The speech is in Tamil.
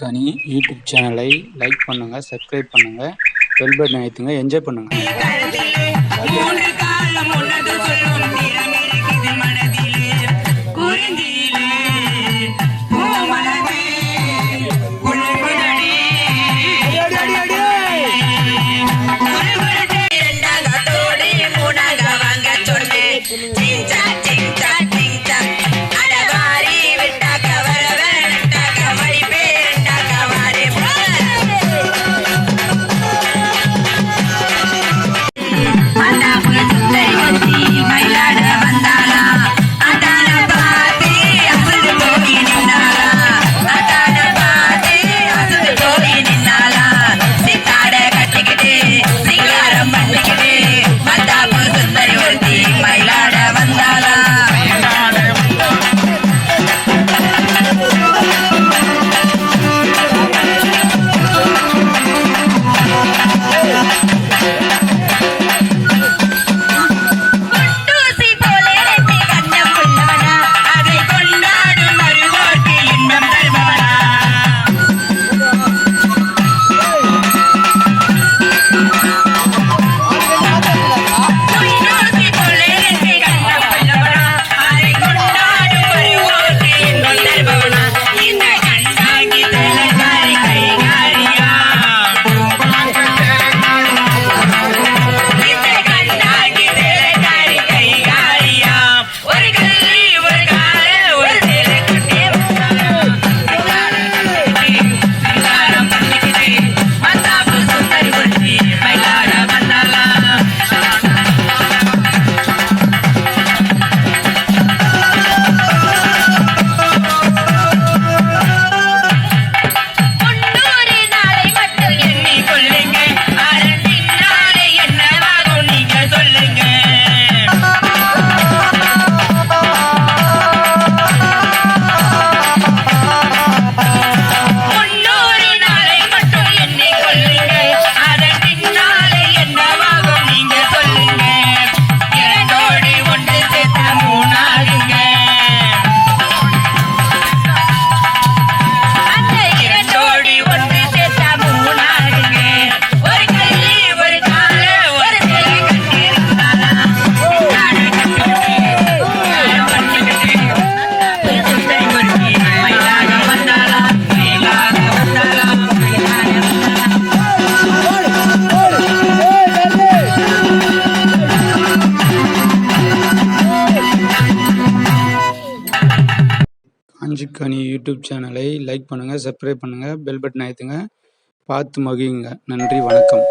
கனி யூடியூப் சேனலை லைக் பண்ணுங்கள் சப்ஸ்கிரைப் பண்ணுங்க பெல் பட்டன் எடுத்துங்க என்ஜாய் பண்ணுங்கள் அஞ்சுக்கு யூடியூப் சேனலை லைக் பண்ணுங்கள் சப்ஸ்கிரைப் பண்ணுங்கள் பெல் பட்டன் அழுத்துங்க. பார்த்து மகிழுங்க. நன்றி வணக்கம்.